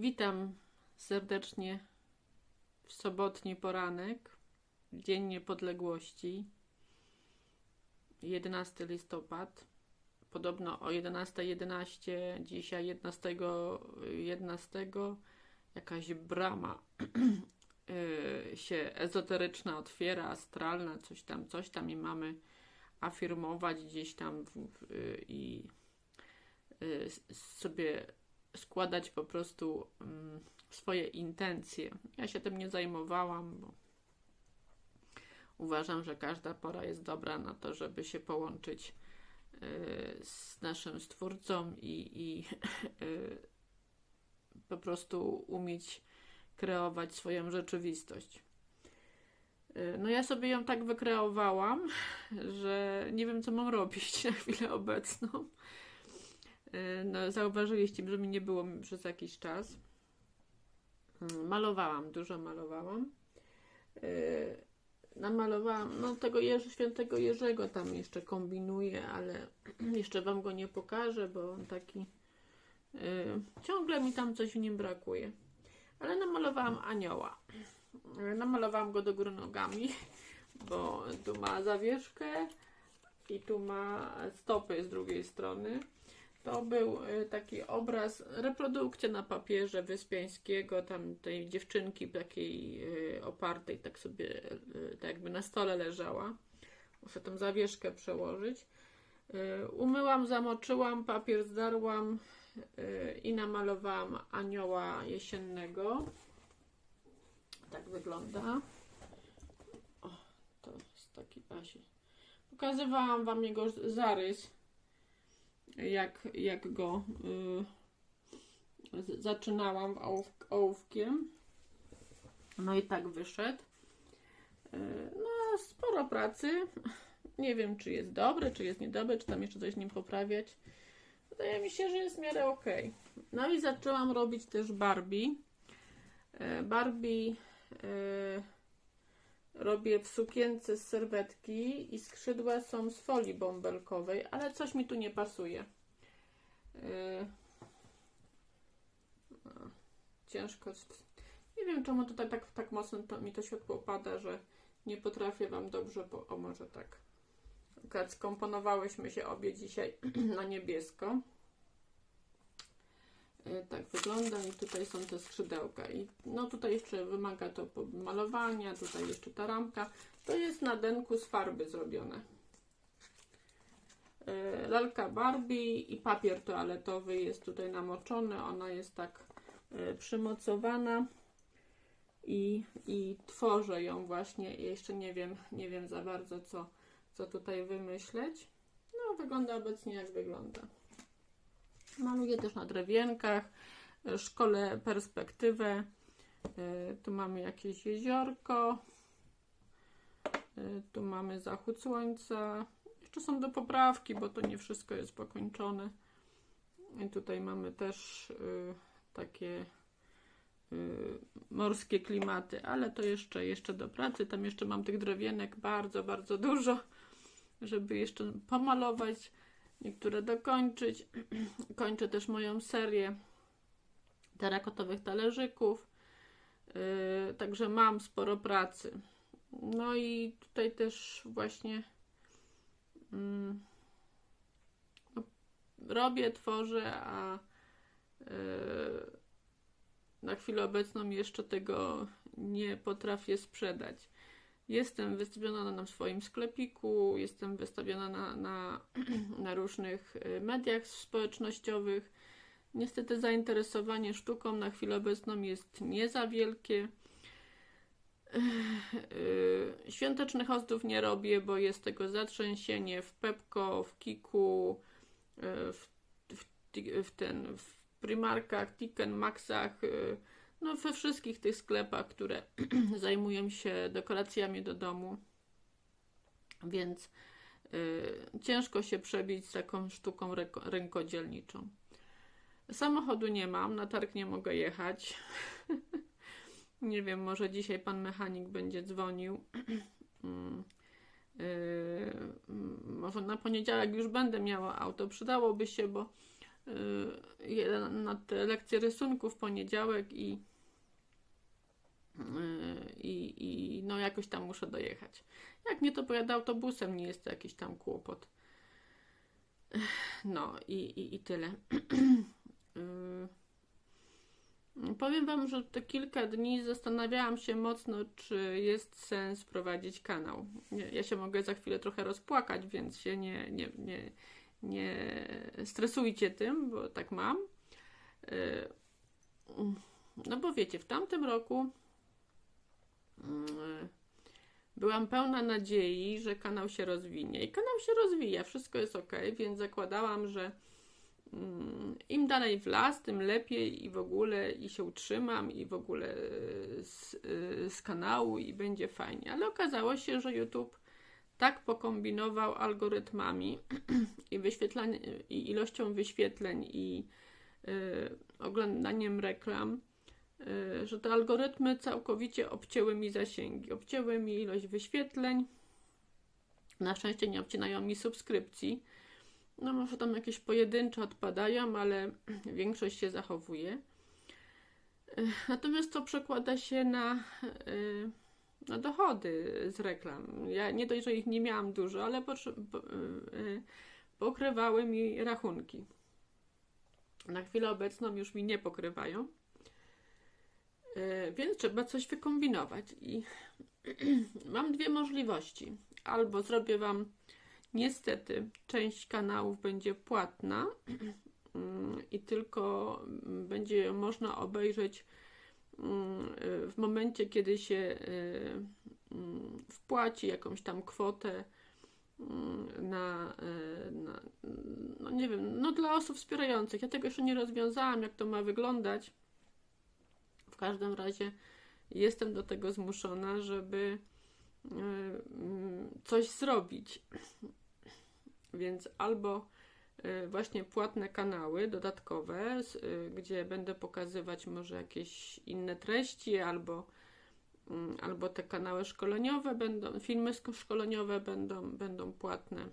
Witam serdecznie w sobotni poranek, Dzień Niepodległości, 11 listopad. Podobno o 11.11, dzisiaj 11, 11 jakaś brama y, się ezoteryczna otwiera, astralna, coś tam, coś tam i mamy afirmować gdzieś tam w, w, y, i y, sobie składać po prostu um, swoje intencje. Ja się tym nie zajmowałam, bo uważam, że każda pora jest dobra na to, żeby się połączyć y, z naszym Stwórcą i, i y, po prostu umieć kreować swoją rzeczywistość. Y, no ja sobie ją tak wykreowałam, że nie wiem, co mam robić na chwilę obecną. Y, no, zauważyliście, że mi nie było przez jakiś czas. Mm, malowałam, dużo malowałam. Y, namalowałam, no tego Jerzy, świętego Jerzego tam jeszcze kombinuję, ale jeszcze Wam go nie pokażę, bo on taki ciągle mi tam coś w nim brakuje. Ale namalowałam anioła. Namalowałam go do góry nogami, bo tu ma zawieszkę i tu ma stopy z drugiej strony. To był taki obraz, reprodukcja na papierze Wyspiańskiego, tam tej dziewczynki takiej opartej, tak sobie, tak jakby na stole leżała. Muszę tą zawieszkę przełożyć. Umyłam, zamoczyłam, papier zdarłam i namalowałam anioła jesiennego. Tak wygląda. O, to jest taki Asi. Pokazywałam Wam jego zarys, jak, jak go y, zaczynałam ołów, ołówkiem. No i tak wyszedł. Y, no, sporo pracy. Nie wiem, czy jest dobry, czy jest niedobry, czy tam jeszcze coś nim poprawiać. Wydaje mi się, że jest w miarę ok. No i zaczęłam robić też Barbie. Y, Barbie Yy, robię w sukience z serwetki i skrzydła są z folii bąbelkowej, ale coś mi tu nie pasuje. Yy, ciężko. Nie wiem czemu tutaj tak, tak mocno to, mi to światło pada, że nie potrafię Wam dobrze, bo o może tak. Skomponowałyśmy się obie dzisiaj na niebiesko. E, tak wygląda i tutaj są te skrzydełka. I no tutaj jeszcze wymaga to malowania, tutaj jeszcze ta ramka. To jest na denku z farby zrobione. E, lalka Barbie i papier toaletowy jest tutaj namoczony. Ona jest tak e, przymocowana i, i tworzę ją właśnie. Jeszcze nie wiem, nie wiem za bardzo co, co tutaj wymyśleć. No wygląda obecnie jak wygląda Maluję też na drewienkach, e, szkole perspektywę. E, tu mamy jakieś jeziorko. E, tu mamy zachód słońca. Jeszcze są do poprawki, bo to nie wszystko jest pokończone. I tutaj mamy też takie morskie klimaty, ale to jeszcze, jeszcze do pracy. Tam jeszcze mam tych drewienek bardzo, bardzo dużo, żeby jeszcze pomalować niektóre dokończyć. Kończę też moją serię terakotowych talerzyków. Yy, także mam sporo pracy. No i tutaj też właśnie yy, no, robię, tworzę, a yy, na chwilę obecną jeszcze tego nie potrafię sprzedać. Jestem wystawiona na swoim sklepiku, jestem wystawiona na, na, na różnych y, mediach społecznościowych. Niestety zainteresowanie sztuką na chwilę obecną jest nie za wielkie. Y, świątecznych ozdób nie robię, bo jest tego zatrzęsienie w Pepko, w Kiku, y, w, w, w ten, w Primarkach, Tiken, Maxach no, we wszystkich tych sklepach, które zajmują się dekoracjami do domu. Więc y, ciężko się przebić z taką sztuką rękodzielniczą. Samochodu nie mam, na targ nie mogę jechać. nie wiem, może dzisiaj pan mechanik będzie dzwonił. Yy, może na poniedziałek już będę miała auto. Przydałoby się, bo jeden na te lekcje rysunku w poniedziałek i, i, i no jakoś tam muszę dojechać. Jak nie to pojadę autobusem, nie jest to jakiś tam kłopot. No i, i, i tyle. Powiem Wam, że te kilka dni zastanawiałam się mocno, czy jest sens prowadzić kanał. Ja się mogę za chwilę trochę rozpłakać, więc się nie, nie, nie, nie stresujcie tym, bo tak mam. Y, no bo wiecie, w tamtym roku y, byłam pełna nadziei, że kanał się rozwinie. I kanał się rozwija, wszystko jest ok, więc zakładałam, że mm, im dalej w las, tym lepiej i w ogóle i się utrzymam i w ogóle z, z kanału i będzie fajnie. Ale okazało się, że YouTube tak pokombinował algorytmami i i ilością wyświetleń i y, oglądaniem reklam, y, że te algorytmy całkowicie obcięły mi zasięgi, obcięły mi ilość wyświetleń. Na szczęście nie obcinają mi subskrypcji. No może tam jakieś pojedyncze odpadają, ale większość się zachowuje. Y, natomiast to przekłada się na y, no, dochody z reklam. Ja nie dość, że ich nie miałam dużo, ale po, pokrywały mi rachunki. Na chwilę obecną już mi nie pokrywają. Yy, więc trzeba coś wykombinować. I mam dwie możliwości. Albo zrobię Wam, niestety, część kanałów będzie płatna yy, i tylko będzie można obejrzeć w momencie, kiedy się mm, wpłaci jakąś tam kwotę mm, na, y, na, no nie wiem, no dla osób wspierających. Ja tego jeszcze nie rozwiązałam, jak to ma wyglądać. Każdym razie jestem do tego zmuszona, żeby y, mm, coś zrobić. Więc albo Y, właśnie płatne kanały dodatkowe, y, gdzie będę pokazywać może jakieś inne treści albo, mm, albo te kanały szkoleniowe będą, filmy szkoleniowe będą, będą płatne.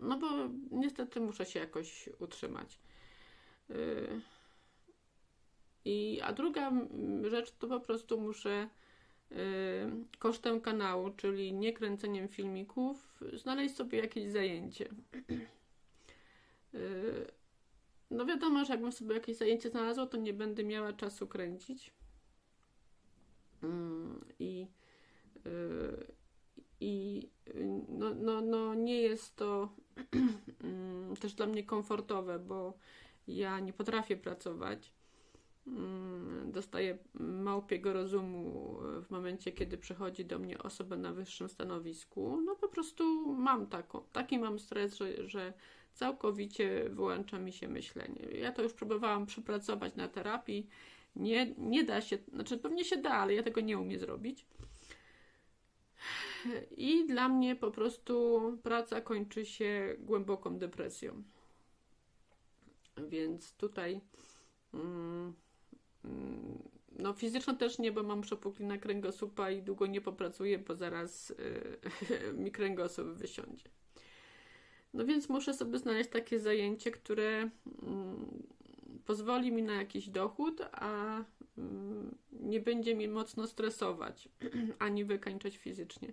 No bo niestety muszę się jakoś utrzymać. I, a druga rzecz to po prostu muszę Y, kosztem kanału, czyli nie kręceniem filmików, znaleźć sobie jakieś zajęcie. Y, no wiadomo, że jakbym sobie jakieś zajęcie znalazła, to nie będę miała czasu kręcić. Mm, I, y, i no, no, no nie jest to mm, też dla mnie komfortowe, bo ja nie potrafię pracować. Mm, dostaję małpiego rozumu w momencie, kiedy przychodzi do mnie osoba na wyższym stanowisku. No po prostu mam taką, taki mam stres, że, że całkowicie wyłącza mi się myślenie. Ja to już próbowałam przepracować na terapii. Nie, nie da się, znaczy pewnie się da, ale ja tego nie umiem zrobić. I dla mnie po prostu praca kończy się głęboką depresją. Więc tutaj. Mm, no fizyczno też nie, bo mam przepuklinę kręgosłupa i długo nie popracuję, bo zaraz yy, mi kręgosłup wysiądzie. No więc muszę sobie znaleźć takie zajęcie, które yy, pozwoli mi na jakiś dochód, a yy, nie będzie mi mocno stresować, ani wykańczać fizycznie.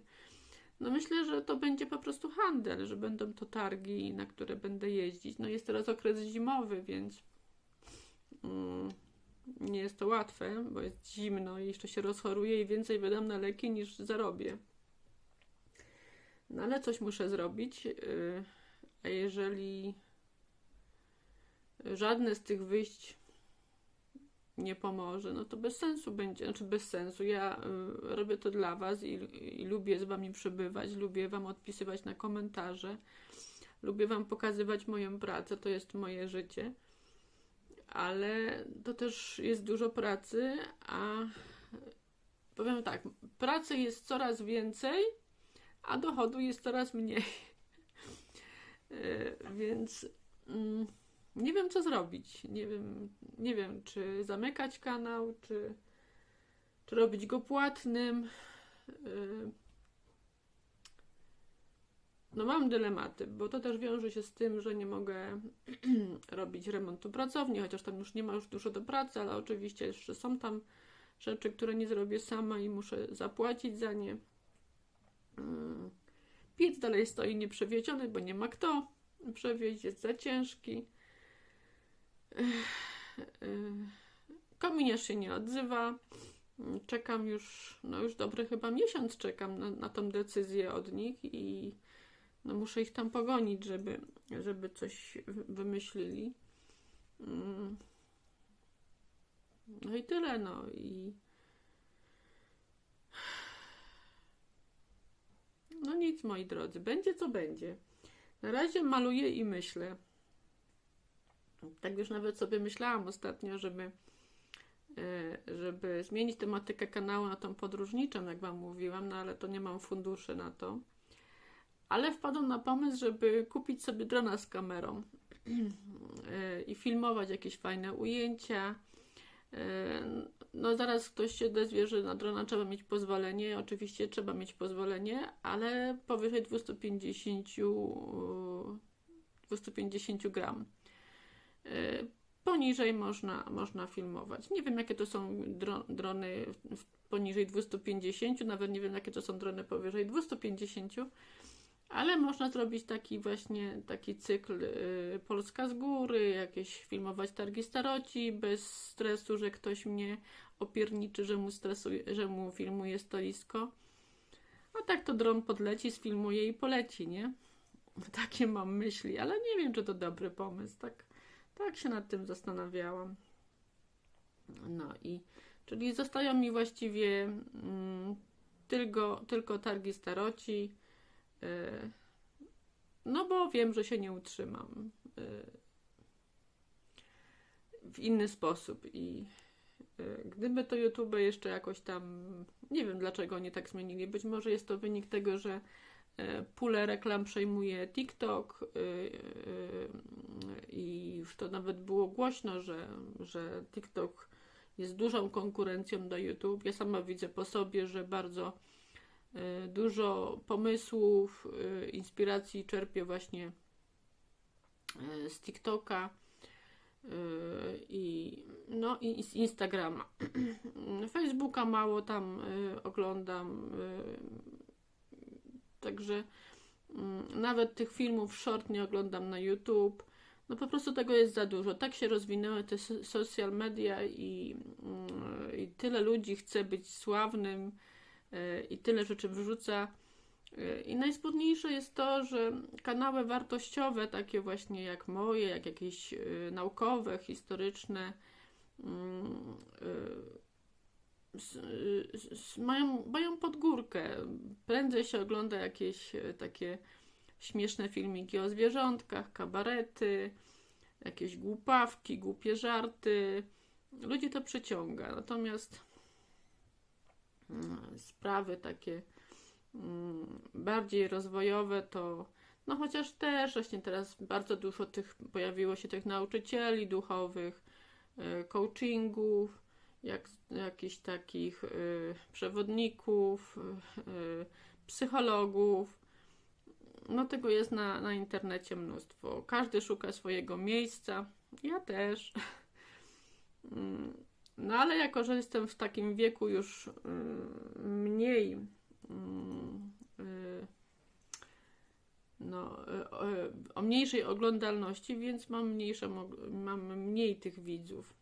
No myślę, że to będzie po prostu handel, że będą to targi, na które będę jeździć. No jest teraz okres zimowy, więc mm, nie jest to łatwe, bo jest zimno i jeszcze się rozchoruję i więcej wydam na leki niż zarobię. No ale coś muszę zrobić, y, a jeżeli żadne z tych wyjść nie pomoże, no to bez sensu będzie, znaczy bez sensu. Ja y, robię to dla Was i, i lubię z Wami przebywać, lubię Wam odpisywać na komentarze, lubię Wam pokazywać moją pracę, to jest moje życie ale to też jest dużo pracy, a powiem tak, pracy jest coraz więcej, a dochodu jest coraz mniej. E, więc mm, nie wiem, co zrobić. Nie wiem, nie wiem, czy zamykać kanał, czy, czy robić go płatnym. E, no mam dylematy, bo to też wiąże się z tym, że nie mogę robić remontu pracowni, chociaż tam już nie ma już dużo do pracy, ale oczywiście jeszcze są tam rzeczy, które nie zrobię sama i muszę zapłacić za nie. Mm. Piec dalej stoi nieprzewieziony, bo nie ma kto przewieźć, jest za ciężki. Kominiarz się nie odzywa. Czekam już, no już dobry chyba miesiąc czekam na, na tą decyzję od nich i no muszę ich tam pogonić, żeby, żeby coś wymyślili. Mm. No i tyle, no i no nic, moi drodzy, będzie co będzie. Na razie maluję i myślę. Tak już nawet sobie myślałam ostatnio, żeby e, żeby zmienić tematykę kanału na tą podróżniczą, jak Wam mówiłam, no ale to nie mam funduszy na to. Ale wpadłam na pomysł, żeby kupić sobie drona z kamerą e, i filmować jakieś fajne ujęcia. E, no zaraz ktoś się odezwie, że na drona trzeba mieć pozwolenie. Oczywiście trzeba mieć pozwolenie, ale powyżej 250, 250 gram. E, poniżej można, można filmować. Nie wiem, jakie to są drony poniżej 250, nawet nie wiem, jakie to są drony powyżej 250 ale można zrobić taki właśnie taki cykl y, Polska z góry, jakieś filmować targi staroci bez stresu, że ktoś mnie opierniczy, że mu stresuje, że mu filmuje stoisko. A tak to dron podleci, sfilmuje i poleci, nie? Takie mam myśli, ale nie wiem, czy to dobry pomysł. Tak, tak się nad tym zastanawiałam. No i czyli zostają mi właściwie mm, tylko, tylko targi staroci no bo wiem, że się nie utrzymam e, w inny sposób i e, gdyby to YouTube jeszcze jakoś tam, nie wiem dlaczego oni tak zmienili, być może jest to wynik tego, że pulę reklam przejmuje TikTok i już to nawet było głośno, że, że TikTok jest dużą konkurencją do YouTube. Ja sama widzę po sobie, że bardzo Y, dużo pomysłów, y, inspiracji czerpię właśnie y, z TikToka i, no, i z Instagrama. Facebooka mało tam oglądam, także mm, nawet tych filmów short nie oglądam na YouTube. No po prostu tego jest za dużo. Tak się rozwinęły te social media i, mm, i tyle ludzi chce być sławnym, E, i tyle rzeczy wrzuca. E, I najsmutniejsze jest to, że kanały wartościowe, takie właśnie jak moje, jak jakieś e, naukowe, historyczne, mm, mają, mają pod górkę. Prędzej się ogląda jakieś takie śmieszne filmiki o zwierzątkach, kabarety, jakieś głupawki, głupie żarty. Ludzi to przyciąga. Natomiast sprawy takie mm, bardziej rozwojowe, to no chociaż też właśnie teraz bardzo dużo tych pojawiło się tych nauczycieli duchowych, y, coachingów, jak, jakichś takich y, przewodników, psychologów. No tego jest na, na internecie mnóstwo. Każdy szuka swojego miejsca. Ja też. No ale jako, że jestem w takim wieku już y, mniej mm, y, no, y, o mniejszej oglądalności, więc mam mniejszą, mam mniej tych widzów.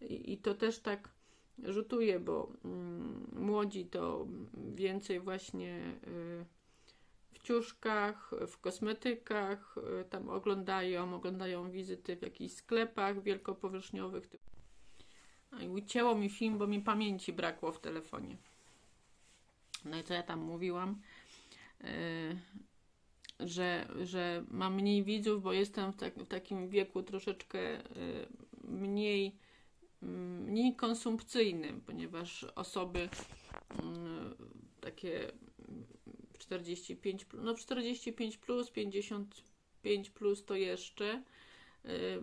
I to też tak rzutuje, bo mm, młodzi to więcej właśnie ciuszkach, w kosmetykach, y, tam oglądają, oglądają wizyty w jakichś sklepach wielkopowierzchniowych. I ucięło mi film, bo mi pamięci brakło w telefonie. No i co ja tam mówiłam? Yy, że, że mam mniej widzów, bo jestem w, tak, w takim wieku troszeczkę yy, mniej, yy, mniej konsumpcyjnym, ponieważ osoby y, takie 45, no 45 plus, 55 plus to jeszcze,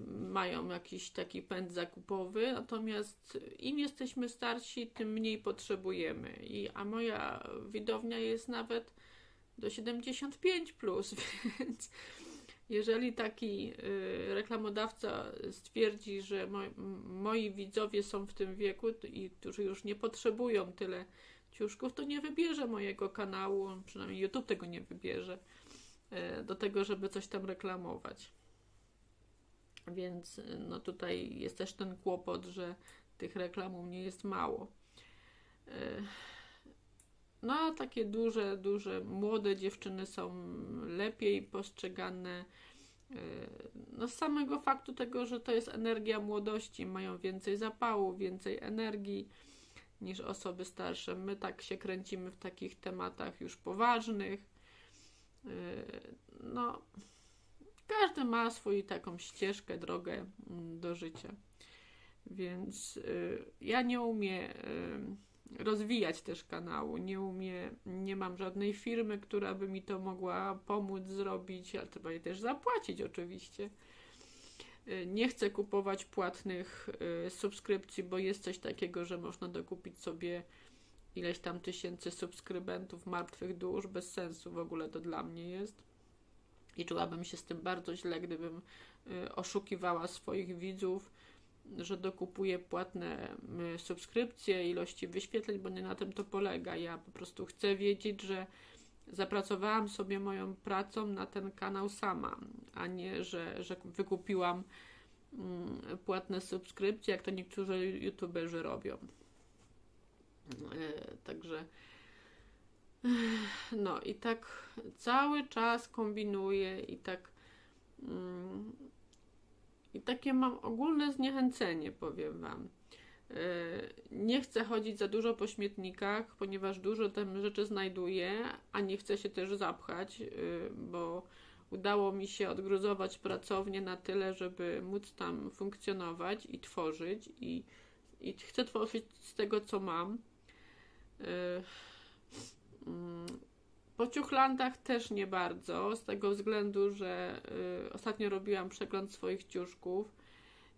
mają jakiś taki pęd zakupowy, natomiast im jesteśmy starsi, tym mniej potrzebujemy. I, a moja widownia jest nawet do 75, plus, więc jeżeli taki y, reklamodawca stwierdzi, że moi widzowie są w tym wieku i którzy już nie potrzebują tyle ciuszków, to nie wybierze mojego kanału, przynajmniej YouTube tego nie wybierze, y, do tego, żeby coś tam reklamować. Więc y, no tutaj jest też ten kłopot, że tych reklam u mnie jest mało. No a takie duże, duże, młode dziewczyny są lepiej postrzegane. E, no z samego faktu tego, że to jest energia młodości, mają więcej zapału, więcej energii niż osoby starsze. My tak się kręcimy w takich tematach już poważnych. E, no, każdy ma swoją taką ścieżkę, drogę mm, do życia. Więc e, ja nie umiem rozwijać też kanału. Nie umiem, nie mam żadnej firmy, która by mi to mogła pomóc zrobić, ale trzeba też zapłacić oczywiście. Y, nie chcę kupować płatnych y, subskrypcji, bo jest coś takiego, że można dokupić sobie ileś tam tysięcy subskrybentów martwych dusz, bez sensu w ogóle to dla mnie jest. I czułabym się z tym bardzo źle, gdybym y, oszukiwała swoich widzów że dokupuję płatne subskrypcje, ilości wyświetleń, bo nie na tym to polega. Ja po prostu chcę wiedzieć, że zapracowałam sobie moją pracą na ten kanał sama, a nie, że, że wykupiłam mm, płatne subskrypcje, jak to niektórzy youtuberzy robią. E, także no i tak cały czas kombinuję i tak mm, i takie mam ogólne zniechęcenie, powiem Wam. Nie chcę chodzić za dużo po śmietnikach, ponieważ dużo tam rzeczy znajduję, a nie chcę się też zapchać, e, bo udało mi się odgruzować pracownię na tyle, żeby móc tam funkcjonować i tworzyć. I, i chcę tworzyć z tego, co mam. E, mm, po ciuchlandach też nie bardzo, z tego względu, że y, ostatnio robiłam przegląd swoich ciuszków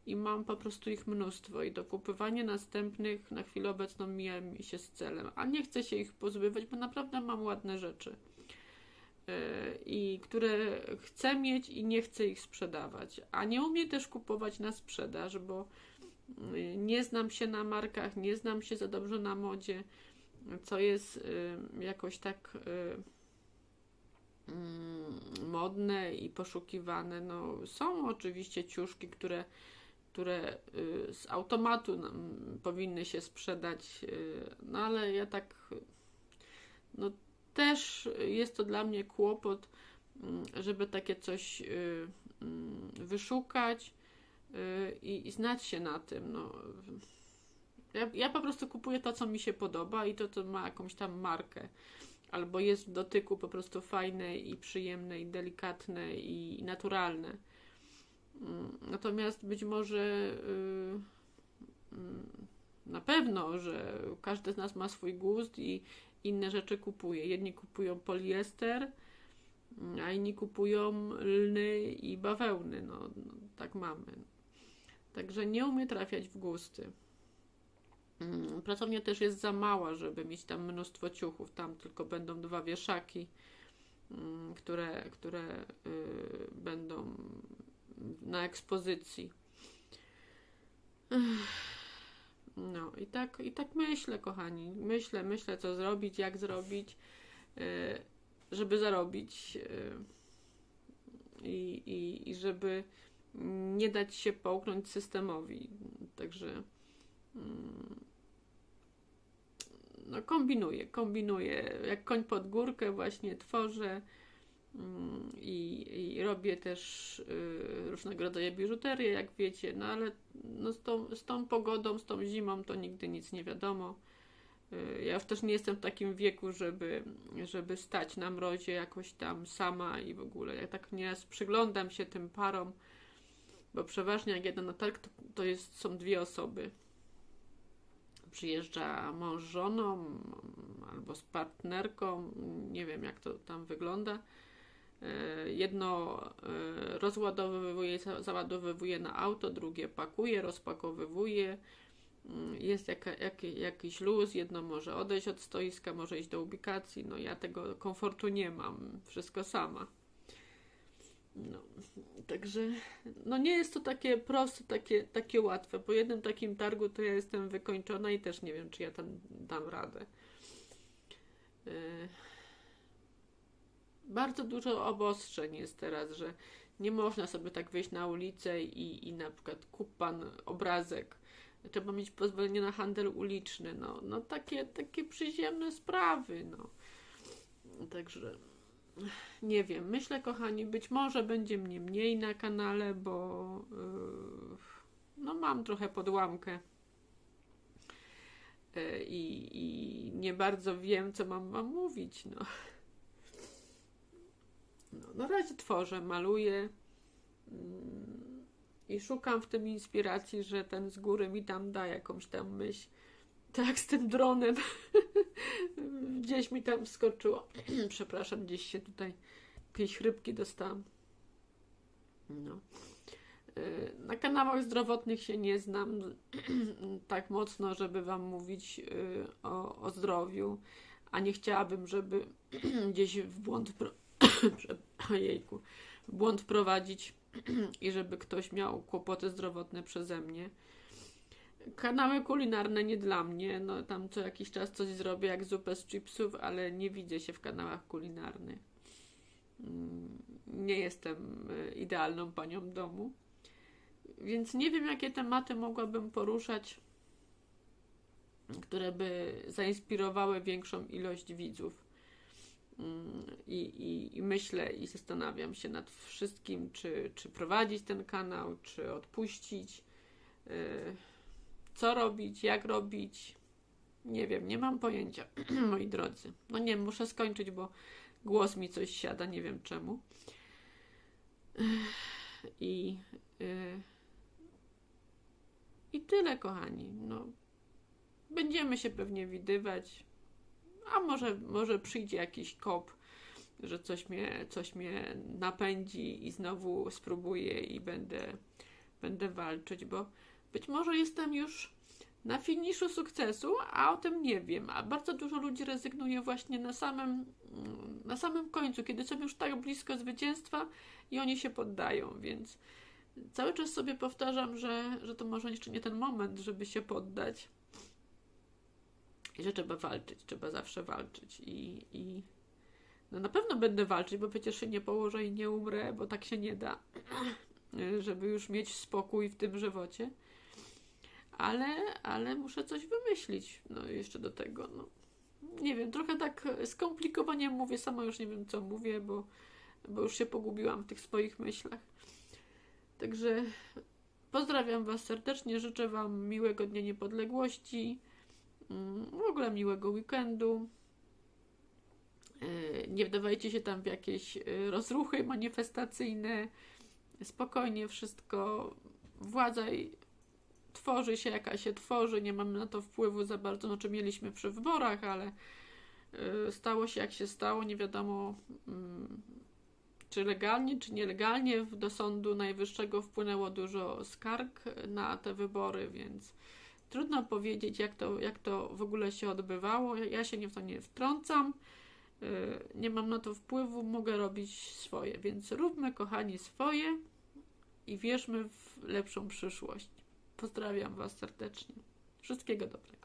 i mam po prostu ich mnóstwo i dokupywanie następnych na chwilę obecną mija mi się z celem, a nie chcę się ich pozbywać, bo naprawdę mam ładne rzeczy y, i które chcę mieć i nie chcę ich sprzedawać, a nie umiem też kupować na sprzedaż, bo y, nie znam się na markach, nie znam się za dobrze na modzie, co jest y, jakoś tak y, mm, modne i poszukiwane. No, są oczywiście ciuszki, które, które y, z automatu powinny się sprzedać, no ale ja tak, no też jest to dla mnie kłopot, mm, żeby takie coś mm, wyszukać i, i znać się na tym. No ja, ja po prostu kupuję to, co mi się podoba i to, co ma jakąś tam markę. Albo jest w dotyku po prostu fajne i przyjemne i delikatne i naturalne. Mm, natomiast być może yy, na pewno, że każdy z nas ma swój gust i inne rzeczy kupuje. Jedni kupują poliester, a inni kupują lny i bawełny. No, no tak mamy. Także nie umie trafiać w gusty. Mm, pracownia też jest za mała, żeby mieć tam mnóstwo ciuchów. Tam tylko będą dwa wieszaki, mm, które, które y, będą na ekspozycji. No i tak, i tak myślę, kochani. Myślę, myślę, co zrobić, jak zrobić, y, żeby zarobić y, i, i, i żeby nie dać się połknąć systemowi. Także mm, no, kombinuję, kombinuję. Jak koń pod górkę właśnie tworzę i, i robię też y, różnego rodzaju biżuterię, jak wiecie, no ale no, z, tą, z tą pogodą, z tą zimą to nigdy nic nie wiadomo. Y, ja już też nie jestem w takim wieku, żeby, żeby stać na mrozie jakoś tam sama i w ogóle. Ja tak nieraz przyglądam się tym parom, bo przeważnie jak jeden na targ, to, to jest, są dwie osoby przyjeżdża mąż żoną albo z partnerką, nie wiem jak to tam wygląda, Jedno e, rozładowywuje, za- załadowywuje na auto, drugie pakuje, rozpakowywuje. Mm, Jest jaki, jakiś luz, jedno może odejść od stoiska, może iść do ubikacji. No ja tego komfortu nie mam, wszystko sama. No, także no nie jest to takie proste, takie, takie łatwe. Po jednym takim targu to ja jestem wykończona i też nie wiem, czy ja tam dam radę. Yy. Bardzo dużo obostrzeń jest teraz, że nie można sobie tak wyjść na ulicę i, i na przykład kup pan obrazek. Trzeba mieć pozwolenie na handel uliczny. No, no takie, takie przyziemne sprawy. No. Także nie wiem. Myślę, kochani, być może będzie mnie mniej na kanale, bo yy, no mam trochę podłamkę. Yy, I, I nie bardzo wiem, co mam wam mówić. No. No, na razie tworzę, maluję mm, i szukam w tym inspiracji, że ten z góry mi tam da jakąś tam myśl. Tak z tym dronem. gdzieś mi tam skoczyło. Przepraszam, gdzieś się tutaj jakieś chrypki dostałam. No. Y, Na kanałach zdrowotnych się nie znam tak mocno, żeby Wam mówić y, o, o zdrowiu, a nie chciałabym, żeby gdzieś w błąd, w błąd wprowadzić i żeby ktoś miał kłopoty zdrowotne przeze mnie. Kanały kulinarne nie dla mnie, no tam co jakiś czas coś zrobię jak zupę z chipsów, ale nie widzę się w kanałach kulinarnych. Mm, Nie jestem y, idealną panią domu. Więc nie wiem, jakie tematy mogłabym poruszać, które by zainspirowały większą ilość widzów. I, i, I myślę i zastanawiam się nad wszystkim, czy, czy prowadzić ten kanał, czy odpuścić, y, co robić, jak robić. Nie wiem, nie mam pojęcia, moi drodzy. No nie, muszę skończyć, bo głos mi coś siada, nie wiem czemu. I, y, i tyle, kochani. No, będziemy się pewnie widywać. A może, może przyjdzie jakiś kop, że coś mnie, coś mnie napędzi i znowu spróbuję i będę, będę walczyć, bo być może jestem już na finiszu sukcesu, a o tym nie wiem. A bardzo dużo ludzi rezygnuje właśnie na samym, na samym końcu, kiedy są już tak blisko zwycięstwa i oni się poddają, więc cały czas sobie powtarzam, że, że to może jeszcze nie ten moment, żeby się poddać. I że trzeba walczyć, trzeba zawsze walczyć. I, i no na pewno będę walczyć, bo przecież się nie położę i nie umrę, bo tak się nie da, żeby już mieć spokój w tym żywocie. Ale, ale muszę coś wymyślić, no jeszcze do tego, no. Nie wiem, trochę tak skomplikowanie mówię, sama już nie wiem, co mówię, bo, bo już się pogubiłam w tych swoich myślach. Także pozdrawiam Was serdecznie, życzę Wam miłego Dnia Niepodległości, w ogóle miłego weekendu. Yy, Nie wdawajcie się tam w jakieś yy, rozruchy manifestacyjne. Spokojnie wszystko. Władza tworzy się, jaka się tworzy. Nie mamy na to wpływu za bardzo, no czy mieliśmy przy wyborach, ale yy, stało się jak się stało. Nie wiadomo, mm, czy legalnie, czy nielegalnie. Do Sądu Najwyższego wpłynęło dużo skarg na te wybory, więc trudno powiedzieć, jak to, jak to w ogóle się odbywało. Ja- się nie w to nie wtrącam. Yy, Nie mam na to wpływu, mogę robić swoje, więc róbmy, kochani, swoje i wierzmy w lepszą przyszłość. Pozdrawiam Was serdecznie. Wszystkiego dobrego.